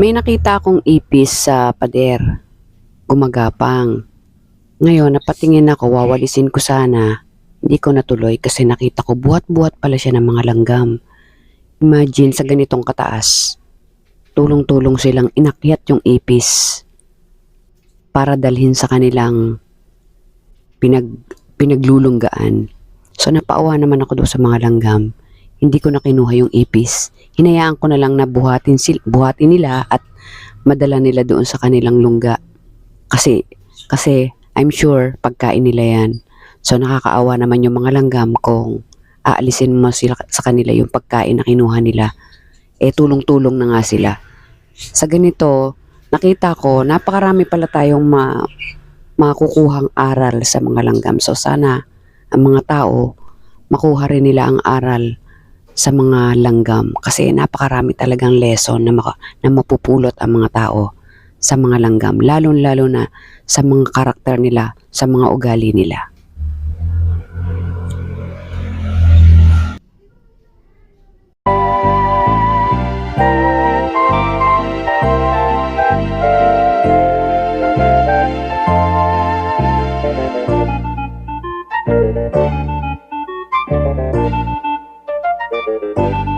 May nakita akong ipis sa pader. Gumagapang. Ngayon, napatingin ako, wawalisin ko sana. Hindi ko natuloy kasi nakita ko buhat-buhat pala siya ng mga langgam. Imagine sa ganitong kataas. Tulong-tulong silang inakyat yung ipis para dalhin sa kanilang pinag, pinaglulunggaan. So napaawa naman ako doon sa mga langgam. Hindi ko na kinuha yung ipis. Hinayaan ko na lang na buhatin, sil, buhatin nila at madala nila doon sa kanilang lungga. Kasi, kasi I'm sure pagkain nila yan. So nakakaawa naman yung mga langgam kung aalisin mo sila sa kanila yung pagkain na kinuha nila. Eh tulong-tulong na nga sila. Sa ganito, nakita ko napakarami pala tayong ma makukuhang aral sa mga langgam. So sana ang mga tao makuha rin nila ang aral sa mga langgam kasi napakarami talagang lesson na, maka, na mapupulot ang mga tao sa mga langgam lalo-lalo na sa mga karakter nila, sa mga ugali nila. Música